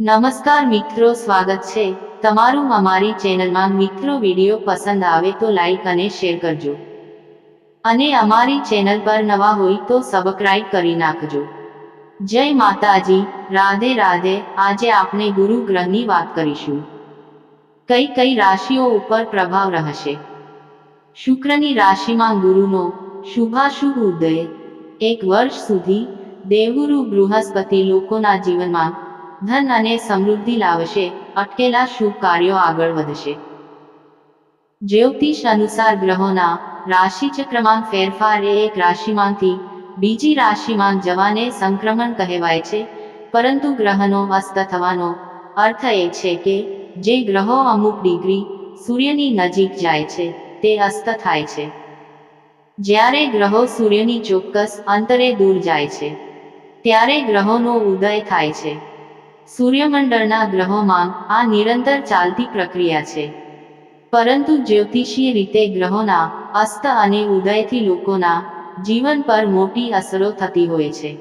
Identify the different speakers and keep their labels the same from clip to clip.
Speaker 1: નમસ્કાર મિત્રો, સ્વાગત છે. તમારું અમારી ચેનલમાં મિત્રો વીડિયો પસંદ આવે તો લાઈક અને શેર કરજો. અને અમારી ચેનલ પર નવા હોય તો સબસ્ક્રાઇબ કરી નાખજો. જય માતાજી. રાધે રાધે. આજે આપણે ગુરુ ગ્રહની વાત કરીશું. કઈ કઈ રાશિઓ ઉપર પ્રભાવ રહેશે? શુક્રની રાશિમાં ગુરુનો શુભાશુભ ઉદય. એક વર્ષ સુધી દેવગુરુ બૃહસ્પતિ લોકોના જીવનમાં ધન અને સમૃદ્ધિ લાવશે, અટકેલા શુભ કાર્યો આગળ વધશે. જ્યોતિષ અનુસાર ગ્રહોના રાશિચક્રમાં ફેરફાર એ એક રાશિમાંથી બીજી રાશિમાં જવાને સંક્રમણ કહેવાય છે, પરંતુ ગ્રહનો અસ્ત થવાનો અર્થ એ છે કે, જે ગ્રહો અમુક ડિગ્રી સૂર્યની નજીક જાય છે, તે અસ્ત થાય છે. જ્યારે ગ્રહો સૂર્યની ચોક્કસ અંતરે દૂર જાય છે, ત્યારે ગ્રહોનો ઉદય થાય છે. સૂર્યમંડળના ગ્રહોમાં આ નિરંતર ચાલતી પ્રક્રિયા છે. પરંતુ જ્યોતિષીય રીતે ગ્રહોના અસ્ત અને ઉદયથી લોકોના જીવન પર મોટી અસરો થતી હોય છે.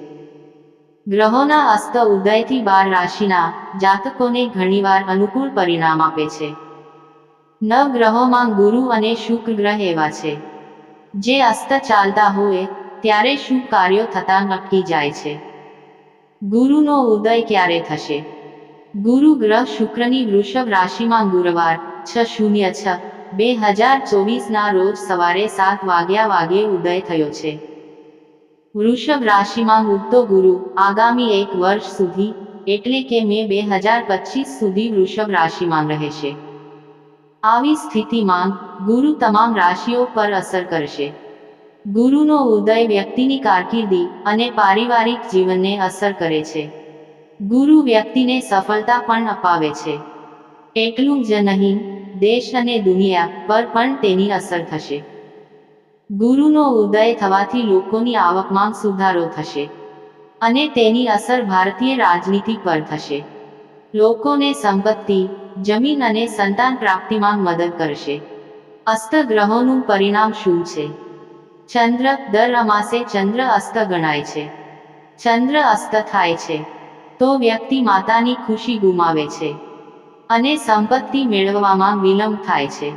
Speaker 1: ગ્રહોના અસ્ત ઉદયથી બાર રાશિના જાતકોને ઘણીવાર અનુકૂળ પરિણામ આપે છે. નવ ગ્રહોમાં ગુરુ અને શુક્ર ગ્રહ એવા છે. જે અસ્ત ચાલતા હોય, ત્યારે શુભ કાર્યો થતા નક્કી જાય છે. ગુરુનો ઉદય ક્યારે થશે? ગુરુ ગ્રહ શુક્રની વૃષભ રાશિમાં ગુરુવાર, છ શૂન્ય છ, બે હજાર ચોવીસના રોજ સવારે સાત વાગ્યા વાગે ઉદય થયો છે. વૃષભ રાશિમાં ઉગતો ગુરુ, આગામી એક વર્ષ સુધી, એટલે કે મે બે હજાર પચીસ સુધી વૃષભ રાશિમાં રહેશે. આવી સ્થિતિમાં, ગુરુ તમામ રાશિઓ પર અસર કરશે. ગુરુનો ઉદય વ્યક્તિની કારકિર્દી અને પારિવારિક જીવનને અસર કરે છે. ગુરુ વ્યક્તિને સફળતા પણ અપાવે છે. એટલું જ નહીં, દેશ અને દુનિયા પર પણ તેની અસર થશે. ગુરુનો ઉદય થવાથી લોકોની આવકમાં સુધારો થશે અને તેની અસર ભારતીય રાજનીતિ પર થશે. લોકોને સંપત્તિ, જમીન અને સંતાન પ્રાપ્તિમાં મદદ કરશે. અસ્ત ગ્રહોનું પરિણામ શું છે? ચંદ્ર દર અમાસે ચંદ્ર અસ્ત ગણાય છે. ચંદ્ર અસ્ત થાય છે. તો વ્યક્તિ માતાની ખુશી ગુમાવે છે. અને સંપત્તિ મેળવવામાં વિલંબ થાય છે.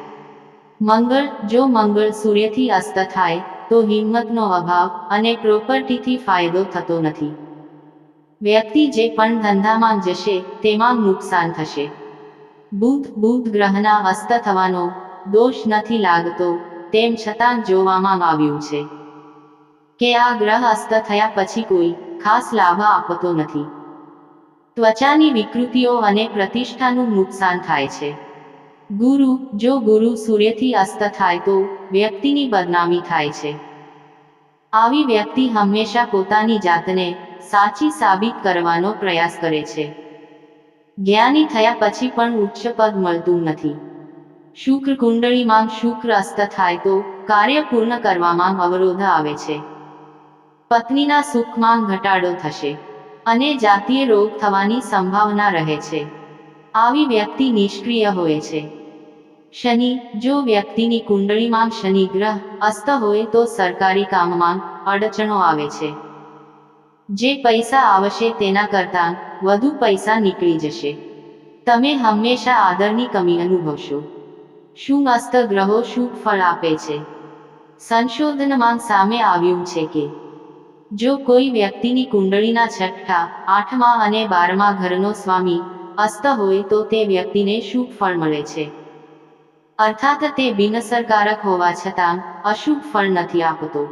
Speaker 1: મંગળ, જો મંગળ સૂર્યથી અસ્ત થાય, તો હિંમતનો અભાવ અને પ્રોપર્ટીથી ફાયદો થતો નથી. વ્યક્તિ જે પણ ધંધામાં જશે, તેમાં નુકસાન થશે. બુધ બુધ ગ્રહના અસ્ત થવાનો દોષ નથી લાગતો તેમ છતાં જોવામાં આવ્યું છે કે આ ગ્રહ અસ્ત થયા પછી કોઈ ખાસ લાભ આપતો નથી. ત્વચાની વિકૃતિઓ અને પ્રતિષ્ઠાનું નુકસાન થાય છે. ગુરુ, જો ગુરુ સૂર્યથી અસ્ત થાય તો વ્યક્તિની બદનામી થાય છે. આવી વ્યક્તિ હંમેશા પોતાની જાતને સાચી સાબિત કરવાનો પ્રયાસ કરે છે. જ્ઞાની થયા પછી પણ ઉચ્ચ પદ મળતું નથી. શુક્ર કુંડળીમાં શુક્ર અસ્ત થાય તો કાર્ય પૂર્ણ કરવામાં અવરોધ આવે છે. પત્નીના સુખમાં ઘટાડો થશે અને જાતીય રોગ થવાની સંભાવના રહે છે. આવી વ્યક્તિ નિષ્ક્રિય હોય છે. શનિ, જો વ્યક્તિની કુંડળીમાં શનિ ગ્રહ અસ્ત હોય તો સરકારી કામમાં અડચણો આવે છે. જે પૈસા આવશે તેના કરતાં વધુ પૈસા નીકળી જશે. તમે હંમેશા આદરની કમી અનુભવશો. શું અસ્ત ગ્રહો શુભ ફળ આપે છે? સંશોધનમાં સામે આવ્યું છે કે, જો કોઈ વ્યક્તિની કુંડળીના છઠ્ઠા, આઠમા અને બારમા ઘરનો સ્વામી અસ્ત હોય તો તે વ્યક્તિને શુભ ફળ મળે છે. અર્થાત તે બિનસરકારક હોવા છતાં અશુભ ફળ નથી આપતો.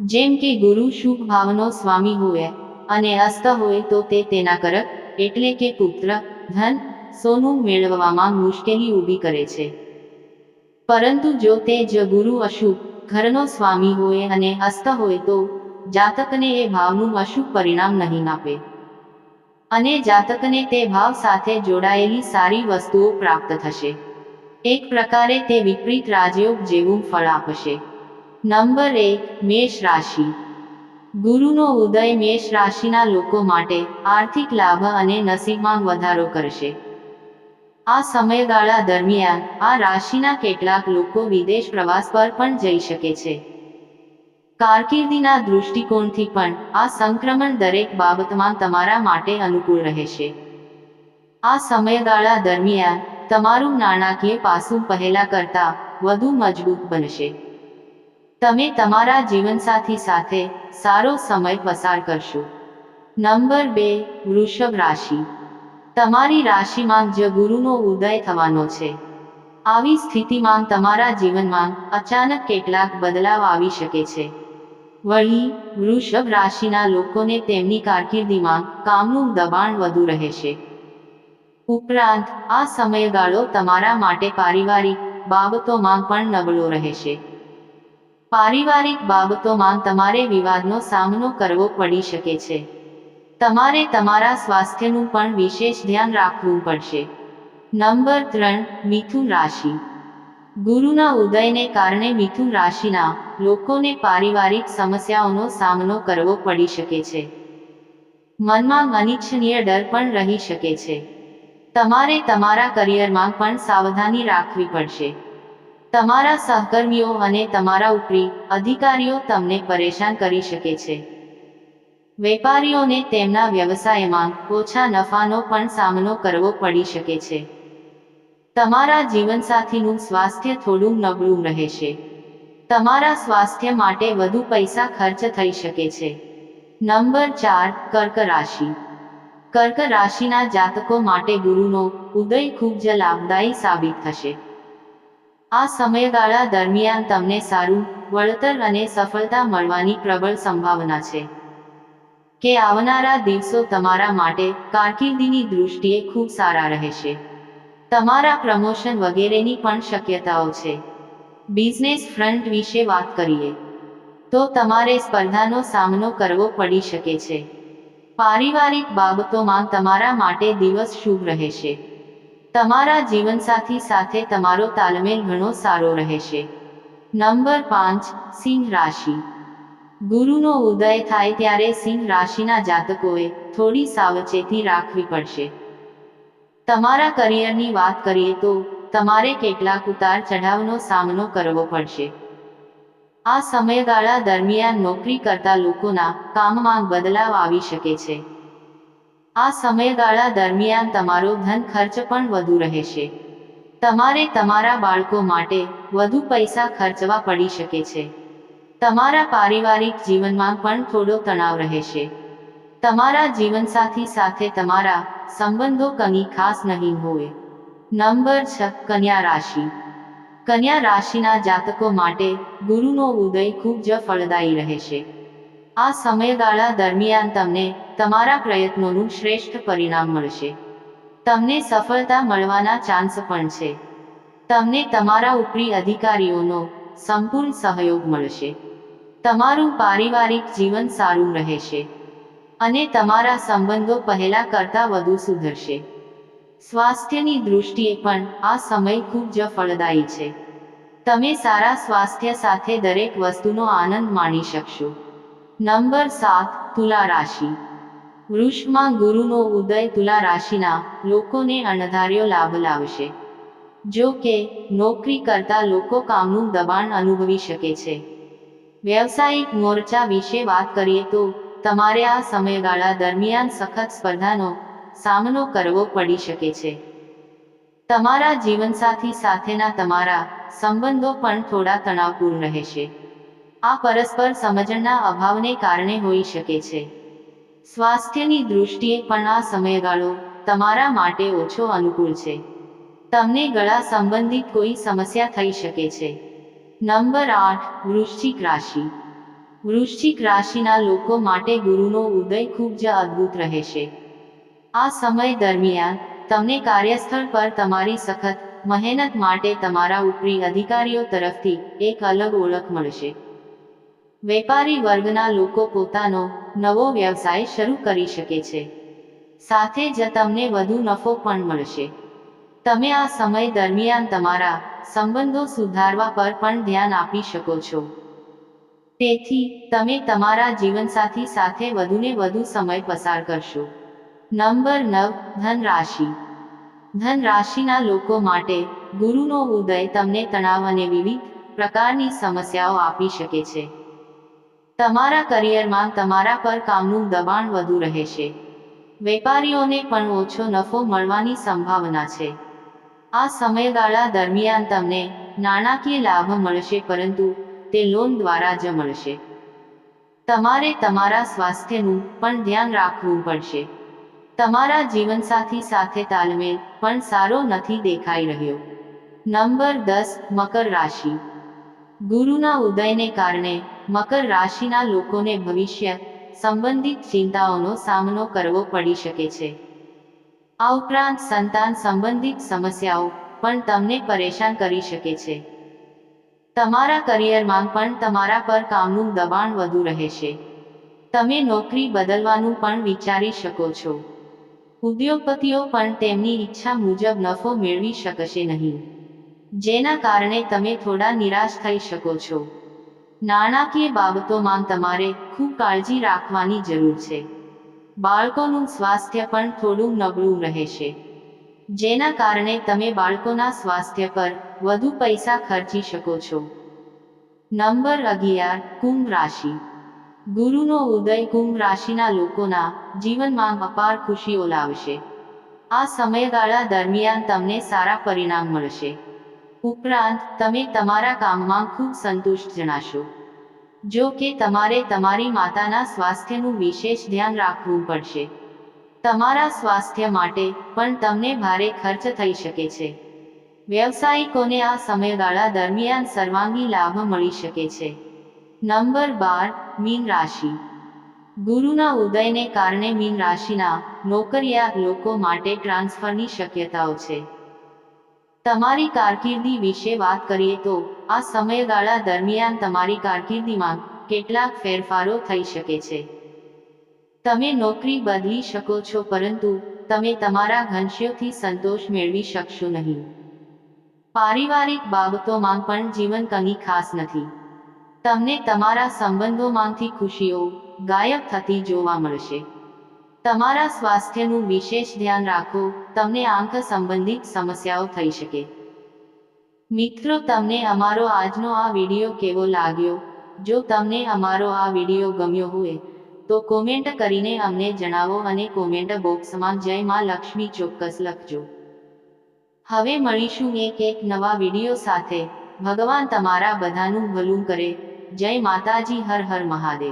Speaker 1: જેમ કે ગુરુ શુભ ભાવનો સ્વામી હોય અને અસ્ત હોય તો તે તેના કરક, એટલે કે પુત્ર, ધન, સોનું મેળવવામાં મુશ્કેલી ઊભી કરે છે. પરંતુ જો તે જ ગુરુ અશુભ, ઘરનો સ્વામી હોય અને અસ્ત હોય તો જાતકને એ ભાવનું અશુભ પરિણામ નહીં આપે. અને જાતકને તે ભાવ સાથે જોડાયેલી સારી વસ્તુઓ પ્રાપ્ત થશે. એક પ્રકારે તે વિપરીત રાજયોગ જેવું ફળ આપશે. નંબર એક, મેષ રાશિ. ગુરુનો ઉદય મેષ રાશિના લોકો માટે આર્થિક લાભ અને નસીબમાં વધારો કરશે. આ સમયગાળા દરમિયાન આ રાશિના કેટલાક લોકો વિદેશ પ્રવાસ પર પણ જઈ શકે છે. કારકિર્દીના દૃષ્ટિકોણથી પણ આ સંક્રમણ દરેક બાબતમાં તમારા માટે અનુકૂળ રહેશે. આ સમયગાળા દરમિયાન તમારું નાણાકીય પાસું પહેલા કરતાં વધુ મજબૂત બનશે. તમે તમારા જીવનસાથી સાથે સારો સમય પસાર કરશો. નંબર બે, વૃષભ રાશિ. તમારી રાશિમાં જ ગુરુનો ઉદય થવાનો છે. આવી સ્થિતિમાં તમારા જીવનમાં અચાનક કેટલાક બદલાવ આવી શકે છે. વળી, વૃષભ રાશિના લોકોને તેમની કારકિર્દીમાં કામનું દબાણ વધુ રહેશે. ઉપરાંત, આ સમયગાળો તમારા માટે પારિવારિક બાબતોમાં પણ નબળો રહેશે. પારિવારિક બાબતોમાં તમારે વિવાદનો સામનો કરવો પડી શકે છે. તમારે તમારા સ્વાસ્થ્યનું પણ વિશેષ ધ્યાન રાખવું પડશે. નંબર ત્રણ, મિથુન રાશિ. ગુરુના ઉદયને કારણે મિથુન રાશિના લોકોને પારિવારિક સમસ્યાઓનો સામનો કરવો પડી શકે છે. મનમાં અનિચ્છનીય ડર પણ રહી શકે છે. તમારે તમારા કરિયરમાં પણ સાવધાની રાખવી પડશે. તમારા સહકર્મીઓ અને તમારા ઉપરી અધિકારીઓ તમને પરેશાન કરી શકે છે. વેપારીઓને તેમના વ્યવસાયમાં ઓછા નફાનો પણ સામનો કરવો પડી શકે છે. તમારા જીવનસાથીનું સ્વાસ્થ્ય થોડું નબળું રહેશે. તમારા સ્વાસ્થ્ય માટે વધુ પૈસા ખર્ચ થઈ શકે છે. નંબર ચાર, કર્ક રાશિ. કર્ક રાશિના જાતકો માટે ગુરુનો ઉદય ખૂબ જ લાભદાયી સાબિત થશે. આ સમયગાળા દરમિયાન તમને સારું, વળતર અને સફળતા મળવાની પ્રબળ સંભાવના છે. કે આવનારા દિવસો તમારા માટે કારકિર્દીની દૃષ્ટિએ ખૂબ સારા રહેશે. તમારા પ્રમોશન વગેરેની પણ શક્યતાઓ છે. બિઝનેસ ફ્રન્ટ વિશે વાત કરીએ. તો તમારે સ્પર્ધાનો સામનો કરવો પડી શકે છે. પારિવારિક બાબતોમાં તમારા માટે દિવસ શુભ રહેશે. તમારા જીવનસાથી સાથે તમારો તાલમેલ ઘણો સારો રહેશે. નંબર પાંચ, સિંહ રાશિ. ગુરુનો ઉદય થાય ત્યારે સિંહ રાશિના જાતકોએ થોડી સાવચેતી રાખવી પડશે. તમારા કરિયરની વાત કરીએ તો તમારે કેટલાક ઉતાર ચઢાવનો સામનો કરવો પડશે. આ સમયગાળા દરમિયાન નોકરી કરતા લોકોના કામમાં બદલાવ આવી શકે છે. આ સમયગાળા દરમિયાન તમારો ધન ખર્ચ પણ વધુ રહેશે. તમારે તમારા બાળકો માટે વધુ પૈસા ખર્ચવા પડી શકે છે. તમારા પારિવારિક જીવનમાં પણ થોડો તણાવ રહેશે. તમારા જીવનસાથી સાથે તમારા સંબંધો કની ખાસ નહીં હોય. નંબર છ, કન્યા રાશિ. કન્યા રાશિના જાતકો માટે ગુરુનો ઉદય ખૂબ જ ફળદાયી રહેશે. આ સમયગાળા દરમિયાન તમને તમારા પ્રયત્નોનું શ્રેષ્ઠ પરિણામ મળશે. તમને સફળતા મળવાના ચાન્સ પણ છે. તમને તમારા ઉપરી અધિકારીઓનો સંપૂર્ણ સહયોગ મળશે. તમારું પારિવારિક જીવન સારું રહેશે અને તમારા સંબંધો પહેલા કરતાં વધુ સુધરશે. સ્વાસ્થ્યની દૃષ્ટિએ પણ આ સમય ખૂબ જ ફળદાયી છે. તમે સારા સ્વાસ્થ્ય સાથે દરેક વસ્તુનો આનંદ માણી શકશો. નંબર સાત, તુલા રાશિ. વૃષમાં ગુરુનો ઉદય તુલા રાશિના લોકોને અણધાર્યો લાભ લાવશે. જો કે, નોકરી કરતા લોકો કામનું દબાણ અનુભવી શકે છે. વ્યવસાયિક મોરચા વિશે વાત કરીએ તો તમારે આ સમયગાળા દરમિયાન સખત સ્પર્ધાનો સામનો કરવો પડી શકે છે. તમારા જીવનસાથી સાથેના તમારા સંબંધો પણ થોડા તણાવપૂર્ણ રહેશે. આ પરસ્પર સમજણના અભાવને કારણે હોઈ શકે છે. સ્વાસ્થ્યની દૃષ્ટિએ પણ આ સમયગાળો તમારા માટે ઓછો અનુકૂળ છે. તમને ગળા સંબંધિત કોઈ સમસ્યા થઈ શકે છે. નંબર આઠ, વૃશ્ચિક રાશિ. વૃશ્ચિક રાશિના લોકો માટે ગુરુનો ઉદય ખૂબ જ અદ્ભુત રહેશે. આ સમય દરમિયાન, તમને કાર્યસ્થળ પર તમારી સખત, મહેનત માટે તમારા ઉપરી અધિકારીઓ તરફથી એક અલગ ઓળખ મળશે. વેપારી વર્ગના લોકો પોતાનો નવો વ્યવસાય શરૂ કરી શકે છે. સાથે જ તમને વધુ નફો પણ મળશે. તમે આ સમય દરમિયાન તમારા સંબંધો સુધારવા પર પણ ધ્યાન આપી શકો છો. તેથી, તમે તમારા જીવનસાથી સાથે વધુને વધુ સમય પસાર કરશો. નંબર નવ ધન રાશિ ધન રાશિના લોકો માટે ગુરુનો ઉદય તમને તણાવ અને વિવિધ પ્રકારની સમસ્યાઓ આપી શકે છે. તમારા કરિયરમાં તમારા પર કામનું દબાણ વધુ રહેશે. વેપારીઓને પણ ઓછો નફો મળવાની સંભાવના છે. આ સમયગાળા દરમિયાન તમને નાણાકીય લાભ મળશે પરંતુ તે લોન દ્વારા જ મળશે. તમારે તમારા સ્વાસ્થ્યનું પણ ધ્યાન રાખવું પડશે. તમારા જીવનસાથી સાથે તાલમેલ પણ સારો નથી દેખાઈ રહ્યો. નંબર દસ, મકર રાશિ. ગુરુના ઉદયને કારણે મકર રાશિના લોકોને ભવિષ્ય સંબંધિત ચિંતાઓનો સામનો કરવો પડી શકે છે. આ ઉપરાંત સંતાન સંબંધિત સમસ્યાઓ પણ તમને પરેશાન કરી શકે છે. તમારા કરિયરમાં પણ તમારા પર કામનું દબાણ વધુ રહેશે. તમે નોકરી બદલવાનું પણ વિચારી શકો છો. ઉદ્યોગપતિઓ પણ તેમની ઈચ્છા મુજબ નફો મેળવી શકશે નહીં. જેના કારણે તમે થોડા નિરાશ થઈ શકો છો. નાણાકીય બાબતોમાં તમારે ખૂબ કાળજી રાખવાની જરૂર છે. બાળકોનું સ્વાસ્થ્ય પણ થોડું નબળું રહેશે. જેના કારણે તમે બાળકોના સ્વાસ્થ્ય પર વધુ પૈસા ખર્ચી શકો છો. નંબર અગિયાર, કુંભ રાશિ. ગુરુનો ઉદય કુંભ રાશિના લોકોના જીવનમાં અપાર ખુશીઓ લાવશે. આ સમયગાળા દરમિયાન તમને સારા પરિણામ મળશે. ઉપરાંત, તમે તમારા કામમાં ખૂબ સંતુષ્ટ જણાશો. જો કે તમારે તમારી માતાના સ્વાસ્થ્યનું વિશેષ ધ્યાન રાખવું પડશે. તમારા સ્વાસ્થ્ય માટે પણ તમને ભારે ખર્ચ થઈ શકે છે. વ્યવસાયિકોને આ સમયગાળા દરમિયાન સર્વાંગી લાભ મળી શકે છે. નંબર બાર, મીન રાશિ. ગુરુના ઉદયને કારણે મીન રાશિના નોકરિયાત લોકો માટે ટ્રાન્સફરની શક્યતાઓ છે. તમારી કારકિર્દી વિશે વાત કરીએ તો, આ સમયગાળા દરમિયાન તમારી કારકિર્દીમાં કેટલાક ફેરફારો થઈ શકે છે. તમે નોકરી બદલી શકો છો પરંતુ તમે તમારા ઘનશ્યોથી સંતોષ મેળવી શકશો નહીં. પારિવારિક બાબતોમાં પણ જીવન કંઈ ખાસ નથી. તમને તમારા સંબંધોમાંથી ખુશીઓ, ગાયબ થતી જોવા મળશે. તમારા સ્વાસ્થ્યનું વિશેષ ધ્યાન રાખો, તમને આંખ સંબંધિત સમસ્યાઓ થઈ શકે. મિત્રો, તમને અમારો આજનો આ વીડિયો કેવો લાગ્યો? જો તમને અમારો આ વીડિયો ગમ્યો હોય, તો કોમેન્ટ કરીને અમને જણાવો અને કોમેન્ટ બોક્સમાં જય માં લક્ષ્મી ચોક્કસ લખજો. હવે મળીશું એક એક નવા વીડિયો સાથે. ભગવાન તમારા બધાનું ભલું કરે. જય માતાજી, હર હર મહાદેવ.